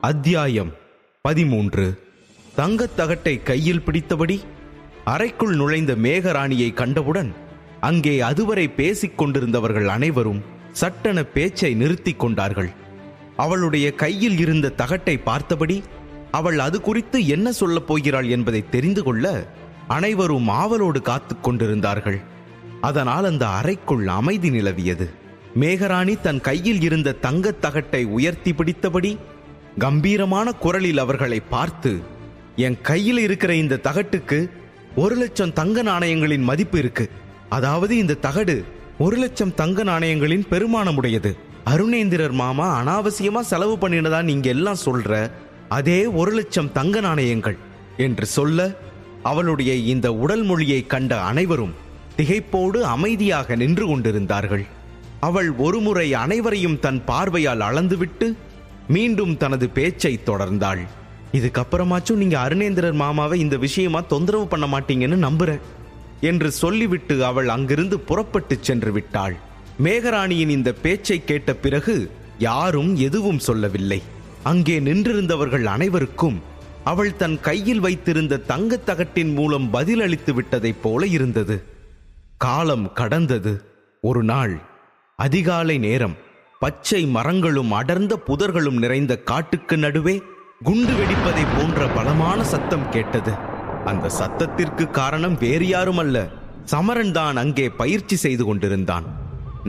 அத்தியாயம் பதிமூன்று. தங்கத் தகட்டை கையில் பிடித்தபடி அறைக்குள் நுழைந்த மேகராணியை கண்டவுடன் அங்கே அதுவரை பேசிக் கொண்டிருந்தவர்கள் அனைவரும் சட்டென பேச்சை நிறுத்திக் கொண்டார்கள். அவளுடைய கையில் இருந்த தகட்டை பார்த்தபடி அவள் அது குறித்து என்ன சொல்லப் போகிறாள் என்பதை தெரிந்து கொள்ள அனைவரும் ஆவலோடு காத்துக் கொண்டிருந்தார்கள். அதனால் அந்த அறைக்குள் அமைதி நிலவியது. மேகராணி தன் கையில் இருந்த தங்கத் தகட்டை உயர்த்தி பிடித்தபடி கம்பீரமான குரலில் அவர்களை பார்த்து என் கையில் இருக்கிற இந்த தகட்டுக்கு ஒரு லட்சம் தங்க நாணயங்களின் மதிப்பு இருக்கு. அதாவது இந்த தகடு ஒரு லட்சம் தங்க நாணயங்களின் பெருமானமுடையது. அருணேந்திரர் மாமா அனாவசியமா செலவு பண்ணினதா நீங்க எல்லாம் சொல்ற அதே ஒரு லட்சம் தங்க நாணயங்கள். என்று சொல்ல அவளுடைய இந்த உடல் மொழியை கண்ட அனைவரும் திகைப்போடு அமைதியாக நின்று கொண்டிருந்தார்கள். அவள் ஒருமுறை அனைவரையும் தன் பார்வையால் அளந்துவிட்டு மீண்டும் தனது பேச்சை தொடர்ந்தாள். இதுக்கப்புறமாச்சும் நீங்க அருணேந்திரர் மாமாவை இந்த விஷயமா தொந்தரவு பண்ண மாட்டீங்கன்னு நம்புறேன் என்று சொல்லிவிட்டு அவள் அங்கிருந்து புறப்பட்டு சென்று விட்டாள். மேகராணியின் இந்த பேச்சை கேட்ட பிறகு யாரும் எதுவும் சொல்லவில்லை. அங்கே நின்றிருந்தவர்கள் அனைவருக்கும் அவள் தன் கையில் வைத்திருந்த தங்கத் தகட்டின் மூலம் பதிலளித்து விட்டதைப் போல இருந்தது. காலம் கடந்தது. ஒரு நாள் அதிகாலை நேரம். பச்சை மரங்களும் அடர்ந்த புதர்களும் நிறைந்த காட்டுக்கு நடுவே குண்டு வெடிப்பதை போன்ற பலமான சத்தம் கேட்டது. அந்த சத்தத்திற்கு காரணம் வேறு யாரும் அல்ல சமரன் தான் அங்கே பயிற்சி செய்து கொண்டிருந்தான்.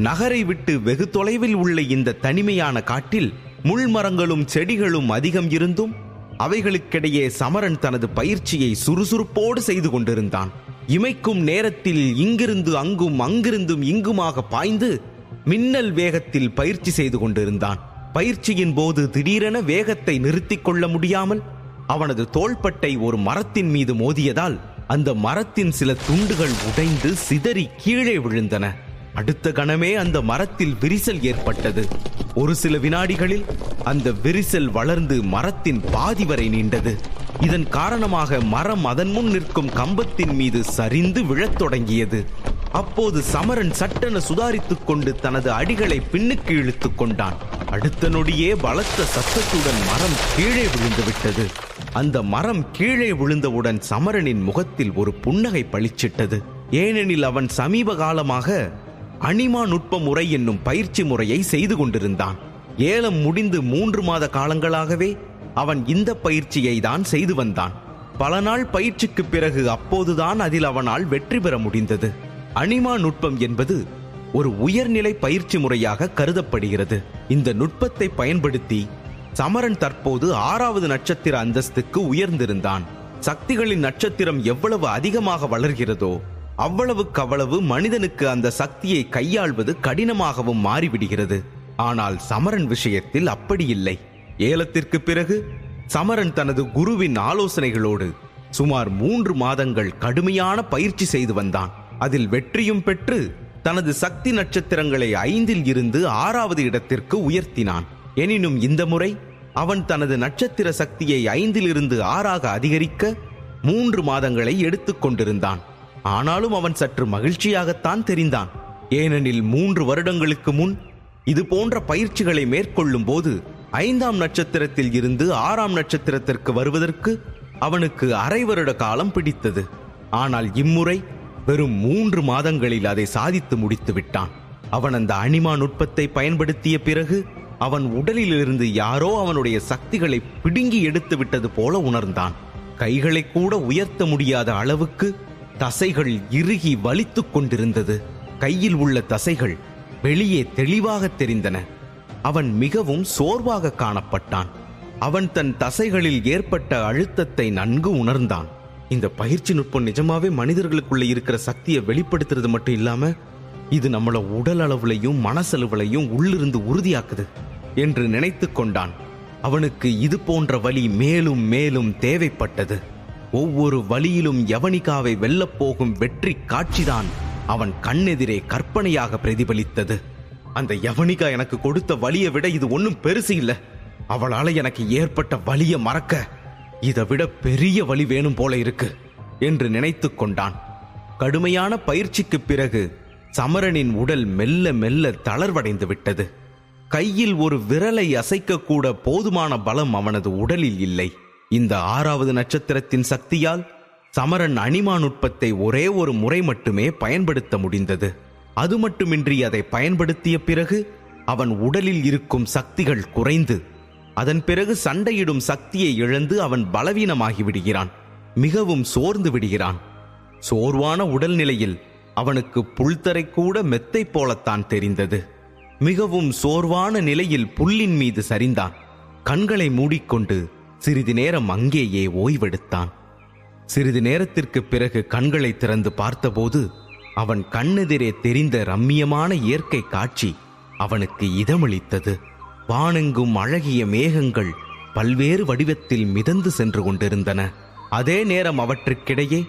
நகரை விட்டு வெகு தொலைவில் உள்ள இந்த தனிமையான காட்டில் முள் மரங்களும் செடிகளும் அதிகம் இருந்தும் அவைகளுக்கிடையே சமரன் தனது பயிற்சியை சுறுசுறுப்போடு செய்து கொண்டிருந்தான். இமைக்கும் நேரத்தில் இங்கிருந்து அங்கும் அங்கிருந்தும் இங்குமாக பாய்ந்து மின்னல் வேகத்தில் பயிற்சி செய்து கொண்டிருந்தான். பயிற்சியின் போது திடீரென வேகத்தை நிறுத்திக் கொள்ள முடியாமல் அவனது தோள்பட்டை ஒரு மரத்தின் மீது மோதியதால் அந்த மரத்தின் சில துண்டுகள் உடைந்து சிதறி கீழே விழுந்தன. அடுத்த கணமே அந்த மரத்தில் விரிசல் ஏற்பட்டது. ஒரு சில வினாடிகளில் அந்த விரிசல் வளர்ந்து மரத்தின் பாதி வரை நீண்டது. இதன் காரணமாக மரம் அதன் முன் நிற்கும் கம்பத்தின் மீது சரிந்து விழத் தொடங்கியது. அப்போது சமரன் சட்டென சுதாரித்துக் கொண்டு தனது அடிகளை பின்னுக்கு இழுத்துக் கொண்டான். அடுத்த நொடியே பலத்த சத்தத்துடன் மரம் கீழே விழுந்து விட்டது. அந்த மரம் கீழே விழுந்தவுடன் சமரனின் முகத்தில் ஒரு புன்னகை பளிச்சிட்டது. ஏனெனில் அவன் சமீப காலமாக அனிமா நுட்ப முறை என்னும் பயிற்சி முறையை செய்து கொண்டிருந்தான். ஏலம் முடிந்து மூன்று மாத காலங்களாகவே அவன் இந்த பயிற்சியை தான் செய்து வந்தான். பல நாள் பயிற்சிக்கு பிறகு அப்போதுதான் அதில் அவனால் வெற்றி பெற முடிந்தது. அனிமா நுட்பம் என்பது ஒரு உயர்நிலை பயிற்சி முறையாக கருதப்படுகிறது. இந்த நுட்பத்தை பயன்படுத்தி சமரன் தற்போது ஆறாவது நட்சத்திர அந்தஸ்துக்கு உயர்ந்திருந்தான். சக்திகளின் நட்சத்திரம் எவ்வளவு அதிகமாக வளர்கிறதோ அவ்வளவுக்கு அவ்வளவு மனிதனுக்கு அந்த சக்தியை கையாள்வது கடினமாகவும் மாறிவிடுகிறது. ஆனால் சமரன் விஷயத்தில் அப்படி இல்லை. ஏலத்திற்கு பிறகு சமரன் தனது குருவின் ஆலோசனைகளோடு சுமார் மூன்று மாதங்கள் கடுமையான பயிற்சி செய்து வந்தான். அதில் வெற்றியும் பெற்று தனது சக்தி நட்சத்திரங்களை ஐந்தில் இருந்து ஆறாவது இடத்திற்கு உயர்த்தினான். எனினும் இந்த முறை அவன் தனது நட்சத்திர சக்தியை ஐந்திலிருந்து ஆறாக அதிகரிக்க மூன்று மாதங்களை எடுத்துக் கொண்டிருந்தான். ஆனாலும் அவன் சற்று மகிழ்ச்சியாகத்தான் தெரிந்தான். ஏனெனில் மூன்று வருடங்களுக்கு முன் இது போன்ற பயிற்சிகளை மேற்கொள்ளும் போது ஐந்தாம் நட்சத்திரத்தில் இருந்து ஆறாம் நட்சத்திரத்திற்கு வருவதற்கு அவனுக்கு அரை வருட காலம் பிடித்தது. ஆனால் இம்முறை வெறும் மூன்று மாதங்களில் அதை சாதித்து முடித்து விட்டான். அவன் அந்த அனிமா நுட்பத்தை பயன்படுத்திய பிறகு அவன் உடலிலிருந்து யாரோ அவனுடைய சக்திகளை பிடுங்கி எடுத்து விட்டது போல உணர்ந்தான். கைகளை கூட உயர்த்த முடியாத அளவுக்கு தசைகள் இறுகி வலித்துக் கொண்டிருந்தது. கையில் உள்ள தசைகள் வெளியே தெளிவாக தெரிந்தன. அவன் மிகவும் சோர்வாக காணப்பட்டான். அவன் தன் தசைகளில் ஏற்பட்ட அழுத்தத்தை நன்கு உணர்ந்தான். இந்த பயிற்சி நுட்பம் நிஜமாவே மனிதர்களுக்குள்ள இருக்கிற சக்தியை வெளிப்படுத்துறது மட்டும் இல்லாம இது நம்மள உடல் அளவுலையும் மனசளவுலையும் உள்ளிருந்து உறுதியாக்குது என்று நினைத்து கொண்டான். அவனுக்கு இது போன்ற வழி மேலும் மேலும் தேவைப்பட்டது. ஒவ்வொரு வழியிலும் யவனிகாவை வெல்லப்போகும் வெற்றி காட்சிதான் அவன் கண்ணெதிரே கற்பனையாக பிரதிபலித்தது. அந்த யவனிகா எனக்கு கொடுத்த வழியை விட இது ஒன்றும் பெருசு இல்லை. அவளால எனக்கு ஏற்பட்ட வலியை மறக்க இதை விட பெரிய வலி வேணும் போல இருக்கு என்று நினைத்து கொண்டான். கடுமையான பயிற்சிக்குப் பிறகு சமரனின் உடல் மெல்ல மெல்ல தளர்வடைந்து விட்டது. கையில் ஒரு விரலை அசைக்கக்கூட போதுமான பலம் அவனது உடலில் இல்லை. இந்த ஆறாவது நட்சத்திரத்தின் சக்தியால் சமரன் அணிமா நுட்பத்தை ஒரே ஒரு முறை மட்டுமே பயன்படுத்த முடிந்தது. அது மட்டுமின்றி அதை பயன்படுத்திய பிறகு அவன் உடலில் இருக்கும் சக்திகள் குறைந்து அதன் பிறகு சண்டையிடும் சக்தியை இழந்து அவன் பலவீனமாகி விடுகிறான் மிகவும் சோர்ந்து விடுகிறான். சோர்வான உடல்நிலையில் அவனுக்கு புல்தரை கூட மெத்தை போலத்தான் தெரிந்தது. மிகவும் சோர்வான நிலையில் புல்லின் மீது சரிந்தான். கண்களை மூடிக்கொண்டு சிறிது நேரம் அங்கேயே ஓய்வெடுத்தான். சிறிது நேரத்திற்கு பிறகு கண்களை திறந்து பார்த்தபோது அவன் கண்ணெதிரே தெரிந்த ரம்மியமான இயற்கை காட்சி அவனுக்கு இதமளித்தது. வானெங்கும் அழகிய மேகங்கள் பல்வேறு வடிவத்தில் மிதந்து சென்று கொண்டிருந்தன. அதே நேரம் அவற்றுக்கிடையே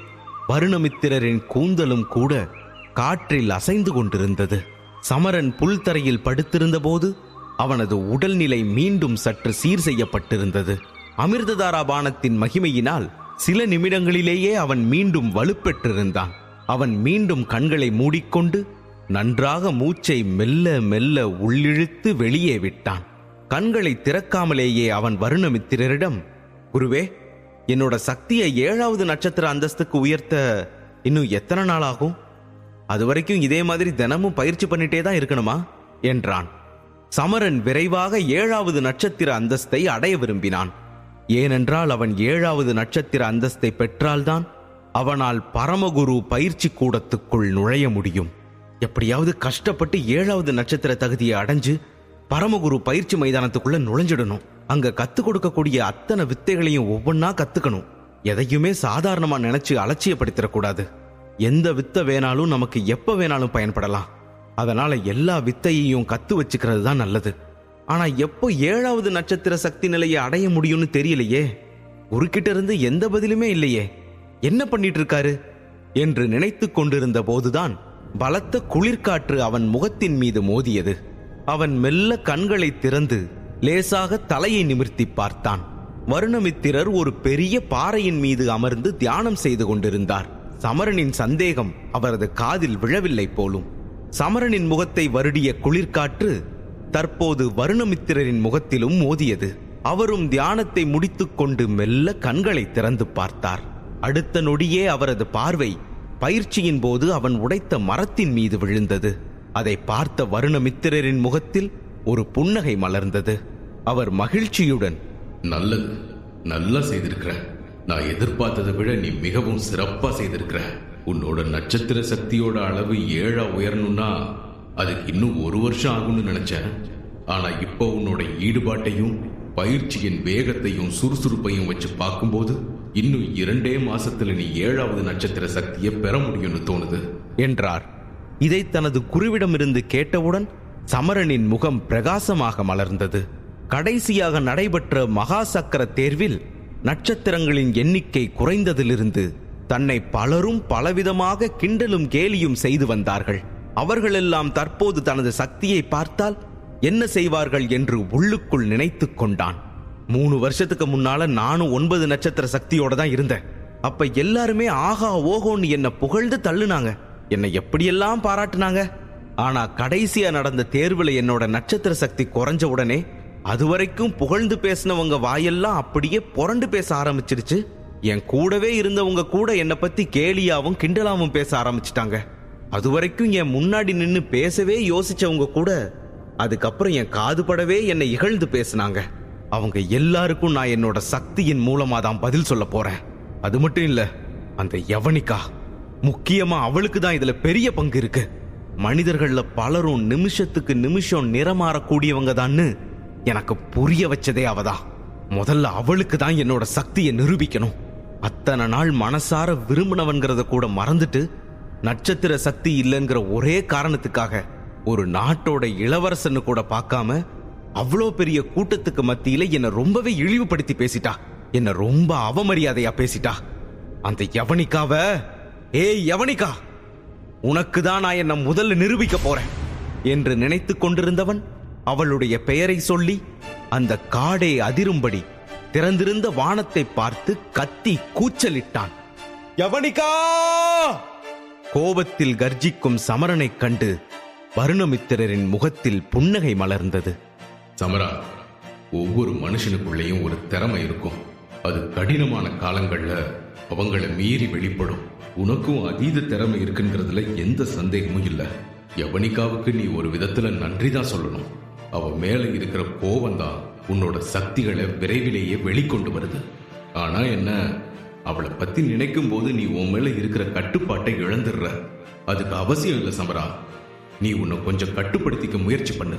வருணமித்திரரின் கூந்தலும் கூட காற்றில் அசைந்து கொண்டிருந்தது. சமரன் புல்தரையில் படுத்திருந்தபோது அவனது உடல்நிலை மீண்டும் சற்று சீர் செய்யப்பட்டிருந்தது. அமிர்ததாரா பானத்தின் மகிமையினால் சில நிமிடங்களிலேயே அவன் மீண்டும் வலுப்பெற்றிருந்தான். அவன் மீண்டும் கண்களை மூடிக்கொண்டு நன்றாக மூச்சை மெல்ல மெல்ல உள்ளிழுத்து வெளியே விட்டான். கண்களை திறக்காமலேயே அவன் வருணமித்திரரிடம் குருவே என்னோட சக்தியை ஏழாவது நட்சத்திர அந்தஸ்துக்கு உயர்த்த இன்னும் எத்தனை நாள் ஆகும் அது வரைக்கும் இதே மாதிரி தினமும் பயிற்சி பண்ணிட்டே தான் இருக்கணுமா? என்றான். சமரன் விரைவாக ஏழாவது நட்சத்திர அந்தஸ்தை அடைய விரும்பினான். ஏனென்றால் அவன் ஏழாவது நட்சத்திர அந்தஸ்தை பெற்றால்தான் அவனால் பரமகுரு பயிற்சி கூடத்துக்குள் நுழைய முடியும். எப்படியாவது கஷ்டப்பட்டு ஏழாவது நட்சத்திர தகுதியை அடைஞ்சு பரமகுரு பயிற்சி மைதானத்துக்குள்ள நுழைஞ்சிடணும். அங்க கத்து கொடுக்கக்கூடிய அத்தனை வித்தைகளையும் ஒவ்வொன்னா கத்துக்கணும். எதையுமே சாதாரணமா நினைச்சு அலட்சியப்படுத்திடக்கூடாது. எந்த வித்தை வேணாலும் நமக்கு எப்ப வேணாலும் பயன்படலாம். அதனால எல்லா வித்தையையும் கத்து வச்சுக்கிறது தான் நல்லது. ஆனா எப்போ ஏழாவது நட்சத்திர சக்தி நிலையை அடைய முடியும்னு தெரியலையே? குறுக்கிட்ட இருந்து எந்த பதிலுமே இல்லையே. என்ன பண்ணிட்டு இருக்காரு என்று நினைத்து கொண்டிருந்த போதுதான் பலத்த குளிர்காற்று அவன் முகத்தின் மீது மோதியது. அவன் மெல்ல கண்களை திறந்து லேசாக தலையை நிமிர்த்தி பார்த்தான். வருணமித்திரர் ஒரு பெரிய பாறையின் மீது அமர்ந்து தியானம் செய்து கொண்டிருந்தார். சமரனின் சந்தேகம் அவரது காதில் விழவில்லை போலும். சமரனின் முகத்தை வருடிய குளிர்காற்று தற்போது வருணமித்திரரின் முகத்திலும் மோதியது. அவரும் தியானத்தை முடித்துக்கொண்டு மெல்ல கண்களை திறந்து பார்த்தார். அடுத்த நொடியே அவரது பார்வை பயிற்சியின் போது அவன் உடைத்த மரத்தின் மீது விழுந்தது. அதை பார்த்த வருணமித்திரரின் முகத்தில் ஒரு புன்னகை மலர்ந்தது. அவர் மகிழ்ச்சியுடன் நல்லது நல்லா செய்திருக்கிற. நான் எதிர்பார்த்ததை விட நீ மிகவும் சிறப்பா செய்திருக்கிற. உன்னோட நட்சத்திர சக்தியோட அளவு ஏழா உயரணும்னா அதுக்கு இன்னும் ஒரு வருஷம் ஆகும்னு நினைச்சேன். ஆனா இப்போ உன்னோட ஈடுபாட்டையும் பயிற்சியின் வேகத்தையும் சுறுசுறுப்பையும் வச்சு பார்க்கும்போது இன்னும் இரண்டே மாசத்துல நீ ஏழாவது நட்சத்திர சக்தியை பெற முடியும்னு தோணுது என்றார். இதை தனது குருவிடமிருந்து கேட்டவுடன் சமரனின் முகம் பிரகாசமாக மலர்ந்தது. கடைசியாக நடைபெற்ற மகா சக்கர தேர்வில் நட்சத்திரங்களின் எண்ணிக்கை குறைந்ததிலிருந்து தன்னை பலரும் பலவிதமாக கிண்டலும் கேலியும் செய்து வந்தார்கள். அவர்களெல்லாம் தற்போது தனது சக்தியை பார்த்தால் என்ன செய்வார்கள் என்று உள்ளுக்குள் நினைத்து கொண்டான். மூணு வருஷத்துக்கு முன்னால நானும் ஒன்பது நட்சத்திர சக்தியோட தான் இருந்தேன். அப்ப எல்லாருமே ஆகா ஓகோன்னு என்ன புகழ்ந்து தள்ளுனாங்க. என்னை எப்படியெல்லாம் பாராட்டுனாங்க? ஆனா கடைசியா நடந்த தேர்வுல என்னோட நட்சத்திர சக்தி குறைஞ்ச உடனே அதுவரைக்கும் புகழ்ந்து பேசினவங்க வாயெல்லாம் அப்படியே புரண்டு பேச ஆரம்பிச்சிருச்சு. என் கூடவே இருந்தவங்க கூட என்னை பத்தி கேலியாவும் கிண்டலாவும் பேச ஆரம்பிச்சிட்டாங்க. அதுவரைக்கும் என் முன்னாடி நின்னு பேசவே யோசிச்சவங்க கூட அதுக்கப்புறம் என் காது படவே என்னை இகழ்ந்து பேசினாங்க. அவங்க எல்லாருக்கும் நான் என்னோட சக்தியின் மூலமா தான் பதில் சொல்ல போறேன். அது மட்டும் இல்ல அந்த யவனிக்கா. முக்கியமா அவளுக்கு தான் இதுல பெரிய பங்கு இருக்கு. மனிதர்கள்ல பலரும் நிமிஷத்துக்கு நிமிஷம் நிறமாறக்கூடியவங்க தான்னு எனக்கு புரிய வச்சதே அவதான். முதல்ல அவளுக்கு தான் என்னோட சக்தியை நிரூபிக்கணும். அத்தனை நாள் மனசார விரும்பினவன்கிறத கூட மறந்துட்டு நட்சத்திர சக்தி இல்லைங்கிற ஒரே காரணத்துக்காக ஒரு நாட்டோட இளவரசன்னு கூட பார்க்காம அவ்வளோ பெரிய கூட்டத்துக்கு மத்தியில என்னை ரொம்பவே இழிவுபடுத்தி பேசிட்டா. என்னை ரொம்ப அவமரியாதையா பேசிட்டா. அந்த யவனிக்காவ ஏய் யவனிகா உனக்கு தான் நான் என்ன முதல்ல நிரூபிக்க போறேன் என்று நினைத்துக் கொண்டிருந்தவன் அவளுடைய பெயரை சொல்லி அந்த காடே அதிரும்படி திறந்திருந்த வானத்தை பார்த்து கத்தி கூச்சலிட்டான். யவனிகா! கோபத்தில் கர்ஜிக்கும் சமரனைக் கண்டு வருணமித்திரரின் முகத்தில் புன்னகை மலர்ந்தது. சமரா ஒவ்வொரு மனுஷனுக்குள்ளேயும் ஒரு திறமை இருக்கும். அது கடினமான காலங்கள்ல அவங்களை மீறி வெளிப்படும். உனக்கும் அதீத திறமை இருக்குங்கிறதுல எந்த சந்தேகமும் இல்லை. யவனிகாவுக்கு நீ ஒரு விதத்துல நன்றி தான் சொல்லணும். அவ மேல இருக்கிற கோவம் தான் உன்னோட சக்திகளை விரைவிலேயே வெளிக்கொண்டு வருது. ஆனா என்ன அவளை பத்தி நினைக்கும் போது நீ உன் மேல இருக்கிற கட்டுப்பாட்டை இழந்துடுற. அதுக்கு அவசியம் இல்லை சமரா. நீ உன்னை கொஞ்சம் கட்டுப்படுத்திக்க முயற்சி பண்ணு.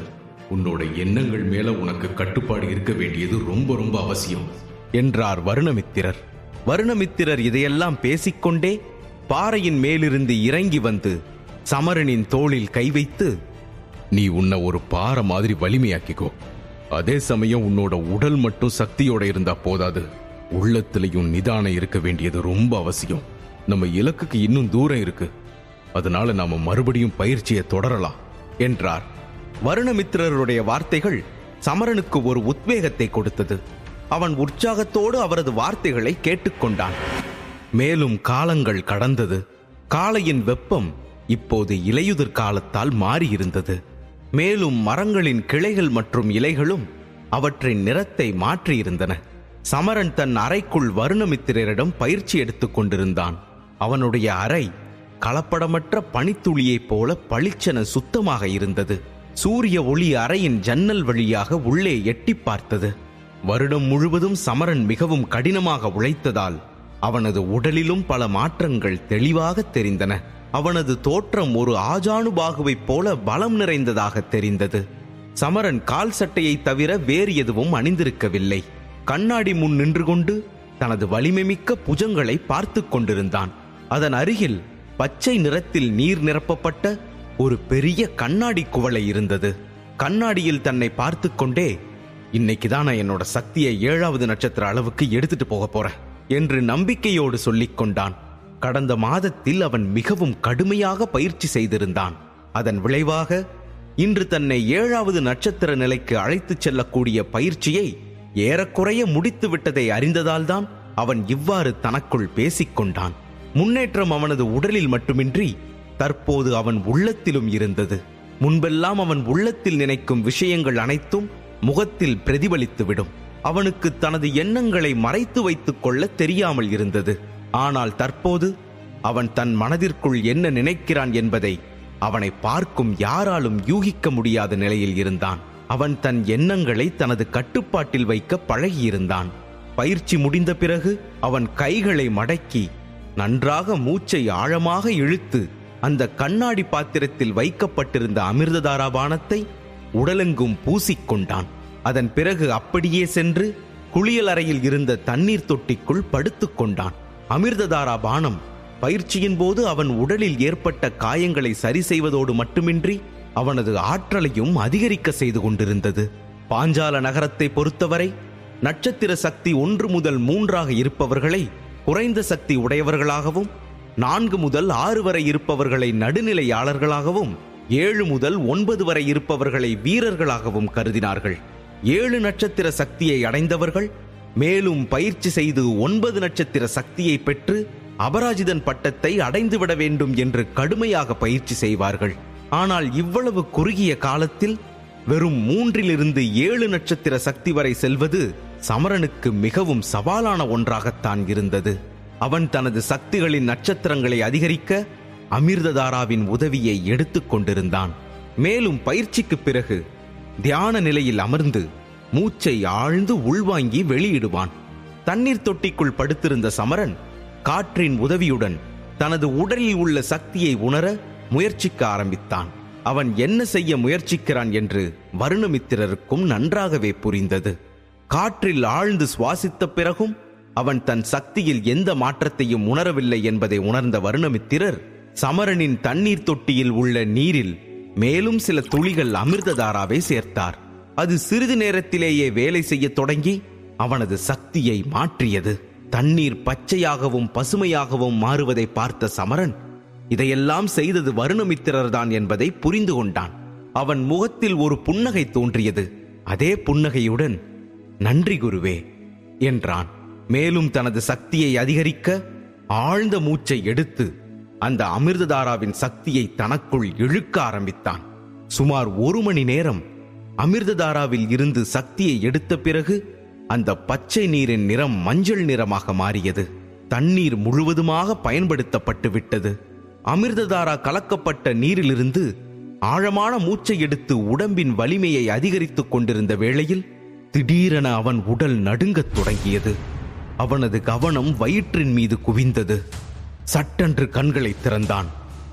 உன்னோட எண்ணங்கள் மேல உனக்கு கட்டுப்பாடு இருக்க வேண்டியது ரொம்ப ரொம்ப அவசியம். என்றார் வருணமித்திரர். வருணமித்திரர் இதையெல்லாம் பேசிக்கொண்டே பாறையின் மேலிருந்து இறங்கி வந்து சமரனின் தோளில் கை வைத்து நீ உன்னை ஒரு பாறை மாதிரி வலிமையாக்கிக்கோ. அதே சமயம் உன்னோட உடல் மட்டும் சக்தியோட இருந்தா போதாது. உள்ளத்திலையும் நிதானம் இருக்க வேண்டியது ரொம்ப அவசியம். நம்ம இலக்குக்கு இன்னும் தூரம் இருக்கு. அதனால நாம மறுபடியும் பயிற்சியை தொடரலாம் என்றார். வருணமித்திரருடைய வார்த்தைகள் சமரனுக்கு ஒரு உத்வேகத்தை கொடுத்தது. அவன் உற்சாகத்தோடு அவரது வார்த்தைகளை கேட்டுக்கொண்டான். மேலும் காலங்கள் கடந்தது. காளையின் வெப்பம் இப்போது இலையுதிர் காலத்தால் மாறியிருந்தது. மேலும் மரங்களின் கிளைகள் மற்றும் இலைகளும் அவற்றின் நிறத்தை மாற்றியிருந்தன. சமரன் தன் அறைக்குள் வருணமித்திரரிடம் பயிற்சி எடுத்துக் கொண்டிருந்தான். அவனுடைய அறை கலப்படமற்ற பனித்துளியைப் போல பளிச்சென சுத்தமாக இருந்தது. சூரிய ஒளி அறையின் ஜன்னல் வழியாக உள்ளே எட்டி பார்த்தது. வருடம் முழுவதும் சமரன் மிகவும் கடினமாக உழைத்ததால் அவனது உடலிலும் பல மாற்றங்கள் தெளிவாக தெரிந்தன. அவனது தோற்றம் ஒரு ஆஜானுபாகுவைப் போல பலம் நிறைந்ததாக தெரிந்தது. சமரன் கால் சட்டையை தவிர வேறு எதுவும் அணிந்திருக்கவில்லை. கண்ணாடி முன் நின்று கொண்டு தனது வலிமை மிக்க புஜங்களை பார்த்து கொண்டிருந்தான். அதன் அருகில் பச்சை நிறத்தில் நீர் நிரப்பப்பட்ட ஒரு பெரிய கண்ணாடி குவளை இருந்தது. கண்ணாடியில் தன்னை பார்த்து கொண்டே இன்னைக்குதான் நான் என்னோட சக்தியை ஏழாவது நட்சத்திர அளவுக்கு எடுத்துட்டு போக போறேன் என்று நம்பிக்கையோடு சொல்லிக் கொண்டான். கடந்த மாதத்தில் அவன் மிகவும் கடுமையாக பயிற்சி செய்திருந்தான். அதன் விளைவாக இன்று தன்னை ஏழாவது நட்சத்திர நிலைக்கு அழைத்துச் செல்லக்கூடிய பயிற்சியை ஏறக்குறைய முடித்து விட்டதை அறிந்ததால்தான் அவன் இவ்வாறு தனக்குள் பேசிக்கொண்டான் முன்னேற்றம் அவனது உடலில் மட்டுமின்றி தற்போது அவன் உள்ளத்திலும் இருந்தது. முன்பெல்லாம் அவன் உள்ளத்தில் நினைக்கும் விஷயங்கள் அனைத்தும் முகத்தில் பிரதிபலித்துவிடும். அவனுக்கு தனது எண்ணங்களை மறைத்து வைத்துக் கொள்ள தெரியாமல் இருந்தது. ஆனால் தற்போது அவன் தன் மனதிற்குள் என்ன நினைக்கிறான் என்பதை அவனை பார்க்கும் யாராலும் யூகிக்க முடியாத நிலையில் இருந்தான். அவன் தன் எண்ணங்களை தனது கட்டுப்பாட்டில் வைக்க பழகியிருந்தான். பயிற்சி முடிந்த பிறகு அவன் கைகளை மடக்கி நன்றாக மூச்சை ஆழமாக இழுத்து அந்த கண்ணாடி பாத்திரத்தில் வைக்கப்பட்டிருந்த அமிர்ததாரா பானத்தை உடலெங்கும் பூசிக்கொண்டான் அதன் பிறகு அப்படியே சென்று குளியல் அறையில் இருந்த தண்ணீர் தொட்டிக்குள் படுத்துக்கொண்டான் அமிர்ததாரா பானம் பயிற்சியின் போது அவன் உடலில் ஏற்பட்ட காயங்களை சரி செய்வதோடு மட்டுமின்றி அவனது ஆற்றலையும் அதிகரிக்க செய்து கொண்டிருந்தது. பாஞ்சால நகரத்தை பொறுத்தவரை நட்சத்திர சக்தி ஒன்று முதல் மூன்றாக இருப்பவர்களை குறைந்த சக்தி உடையவர்களாகவும் நான்கு முதல் ஆறு வரை இருப்பவர்களை நடுநிலையாளர்களாகவும் ஏழு முதல் ஒன்பது வரை இருப்பவர்களை வீரர்களாகவும் கருதினார்கள். ஏழு நட்சத்திர சக்தியை அடைந்தவர்கள் மேலும் பயிற்சி செய்து ஒன்பது நட்சத்திர சக்தியை பெற்று அபராஜிதன் பட்டத்தை அடைந்துவிட வேண்டும் என்று கடுமையாக பயிற்சி செய்வார்கள். ஆனால் இவ்வளவு குறுகிய காலத்தில் வெறும் மூன்றிலிருந்து ஏழு நட்சத்திர சக்தி வரை செல்வது சமரனுக்கு மிகவும் சவாலான ஒன்றாகத்தான் இருந்தது. அவன் தனது சக்திகளின் நட்சத்திரங்களை அதிகரிக்க அமிர்ததாராவின் உதவியை எடுத்துக் கொண்டிருந்தான். மேலும் பயிற்சிக்குப் பிறகு தியான நிலையில் அமர்ந்து மூச்சை ஆழ்ந்து உள்வாங்கி வெளியிடுவான். தண்ணீர் தொட்டிக்குள் படுத்திருந்த சமரன் காற்றின் உதவியுடன் தனது உடலில் உள்ள சக்தியை உணர முயற்சிக்க ஆரம்பித்தான். அவன் என்ன செய்ய முயற்சிக்கிறான் என்று வருணமித்திரருக்கும் நன்றாகவே புரிந்தது. காற்றில் ஆழ்ந்து சுவாசித்த பிறகும் அவன் தன் சக்தியில் எந்த மாற்றத்தையும் உணரவில்லை என்பதை உணர்ந்த வருணமித்திரர் சமரனின் தண்ணீர் தொட்டியில் உள்ள நீரில் மேலும் சில துளிகள் அமிர்ததாராவை சேர்த்தார். அது சிறிது நேரத்திலேயே வேலை செய்யத் தொடங்கி அவனது சக்தியை மாற்றியது. தண்ணீர் பச்சையாகவும் பசுமையாகவும் மாறுவதை பார்த்த சமரன் இதையெல்லாம் செய்தது வருணமித்திரர்தான் என்பதை புரிந்து கொண்டான். அவன் முகத்தில் ஒரு புன்னகை தோன்றியது. அதே புன்னகையுடன் நன்றி குருவே என்றான். மேலும் தனது சக்தியை அதிகரிக்க ஆழ்ந்த மூச்சை எடுத்து அந்த அமிர்ததாராவின் சக்தியை தனக்குள் இழுக்க ஆரம்பித்தான். சுமார் ஒரு மணி நேரம் அமிர்ததாராவில் இருந்து சக்தியை எடுத்த பிறகு அந்த பச்சை நீரின் நிறம் மஞ்சள் நிறமாக மாறியது. தண்ணீர் முழுவதுமாக பயன்படுத்தப்பட்டு விட்டது. அமிர்ததாரா கலக்கப்பட்ட நீரிலிருந்து ஆழமான மூச்சை எடுத்து உடம்பின் வலிமையை அதிகரித்துக் கொண்டிருந்த வேளையில் திடீரென அவன் உடல் நடுங்கத் தொடங்கியது. அவனது கவனம் வயிற்றின் மீது குவிந்தது. சட்டென்று கண்களை திறந்தான்.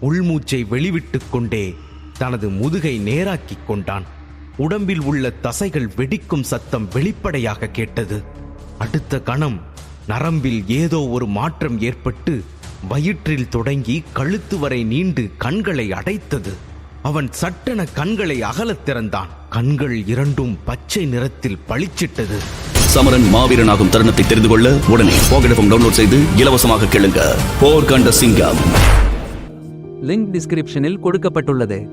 உள்மூச்சை வெளிவிட்டுக் கொண்டே தனது முதுகை நேராக்கிக் கொண்டான். உடம்பில் உள்ள தசைகள் வெடிக்கும் சத்தம் வெளிப்படையாக கேட்டது. அடுத்த கணம் நரம்பில் ஏதோ ஒரு மாற்றம் ஏற்பட்டு வயிற்றில் தொடங்கி கழுத்து வரை நீண்டு கண்களை அடைத்தது. அவன் சட்டென கண்களை அகலத் திறந்தான். கண்கள் இரண்டும் பச்சை நிறத்தில் பளிச்சிட்டது. சமரன் மாவீரனாகும் தருணத்தை தெரிந்து கொள்ள உடனே போகடஃபம் டவுன்லோட் செய்து இலவசமாக கேளுங்க. போர் கண்ட சிங்கம். லிங்க் டிஸ்கிரிப்ஷனில் கொடுக்கப்பட்டுள்ளது.